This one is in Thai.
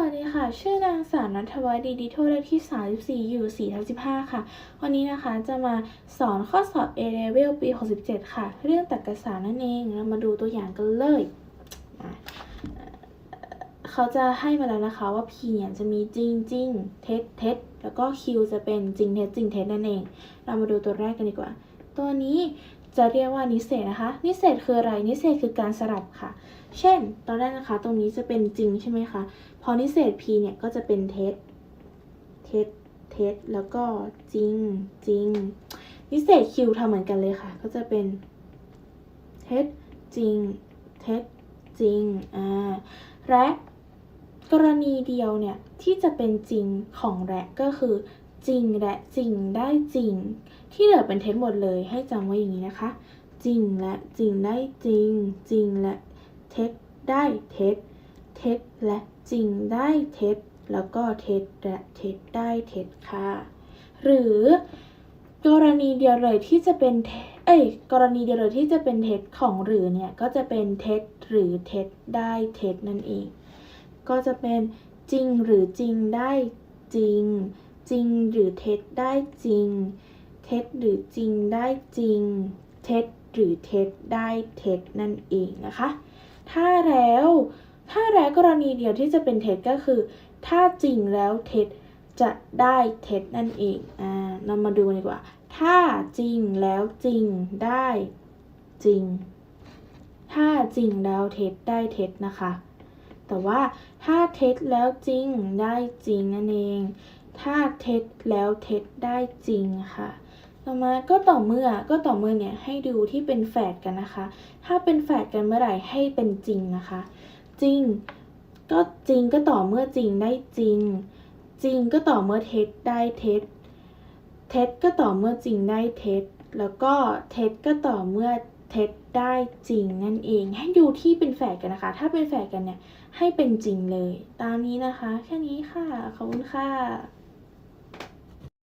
วัสดีค่ะ ชื่อนางสาวนัทวัฒน์ดีดีโทเลขที่ 34 อยู่4ทับ15 ค่ะ วันนี้นะคะจะมาสอนข้อสอบ A Level ปี 67 ค่ะ เรื่องตรรกศาสตร์นั่นเอง เรามาดูตัวอย่างกันเลยเอ่อเขาจะให้มาแล้วนะคะว่า P เนี่ยจะมีจริงจริงเท็จเท็จแล้วก็ Q จะเป็นจริงเท็จจริงเท็จนั่นเอง เรามาดูตัวแรกกันดีกว่า ตัวนี้จะเรียกว่านิเศษนะคะ นิเศษคืออะไร นิเศษคือการสลับค่ะ เช่น ตอนแรกนะคะ ตรงนี้จะเป็นจริงใช่ไหมคะ พอนิเศษ p เนี่ย ก็จะเป็นเท็จ เท็จ เท็จ แล้วก็จริง จริง นิเศษ q ทำเหมือนกันเลยค่ะ ก็จะเป็น เท็จ จริง เท็จ จริง อ่า และกรณีเดียวเนี่ย ที่จะเป็นจริงของและก็คือ จริงและจริงได้จริง ที่เหลือเป็นเท็จหมดเลยให้จำไว้อย่างนี้นะคะ จริงและจริงได้จริง จริงและเท็จได้เท็จ เท็จและจริงได้เท็จ แล้วก็เท็จและเท็จได้เท็จค่ะ หรือกรณีเดียวเลยที่จะเป็นเท็จเอ้ยกรณีเดียวเลยที่จะเป็นเท็จของหรือเนี่ยก็จะเป็นเท็จหรือเท็จได้เท็จนั่นเอง ก็จะเป็นจริงหรือจริงได้จริง จริงหรือเท็จได้จริง เท็จหรือจริงได้จริง เท็จหรือเท็จได้เท็จนั่นเองนะคะ ถ้าแล้วถ้าแล้วกรณีเดียวที่จะเป็นเท็จก็คือ ถ้าจริงแล้วเท็จจะได้เท็จนั่นเองอ่าเรามาดูกันดีกว่า ถ้าจริงแล้วจริงได้จริง ถ้าจริงแล้วเท็จได้เท็จนะคะ แต่ว่าถ้าเท็จแล้วจริงได้จริงนั่นเอง ถ้าเท็จแล้วเท็จได้จริงค่ะ ต่อมาก็ต่อเมื่อก็ต่อเมื่อเนี่ยให้ดูที่เป็นแฝดกันนะคะ ถ้าเป็นแฝดกันเมื่อไหร่ให้เป็นจริงนะคะ จริง ก็จริงก็ต่อเมื่อจริงได้จริง จริงก็ต่อเมื่อเท็จได้เท็จ เท็จก็ต่อเมื่อจริงได้เท็จ แล้วก็เท็จก็ต่อเมื่อเท็จได้จริงนั่นเอง ให้ดูที่เป็นแฝดกันนะคะ ถ้าเป็นแฝดกันเนี่ยให้เป็นจริงเลย ตามนี้นะคะ แค่นี้ค่ะ ขอบคุณค่ะ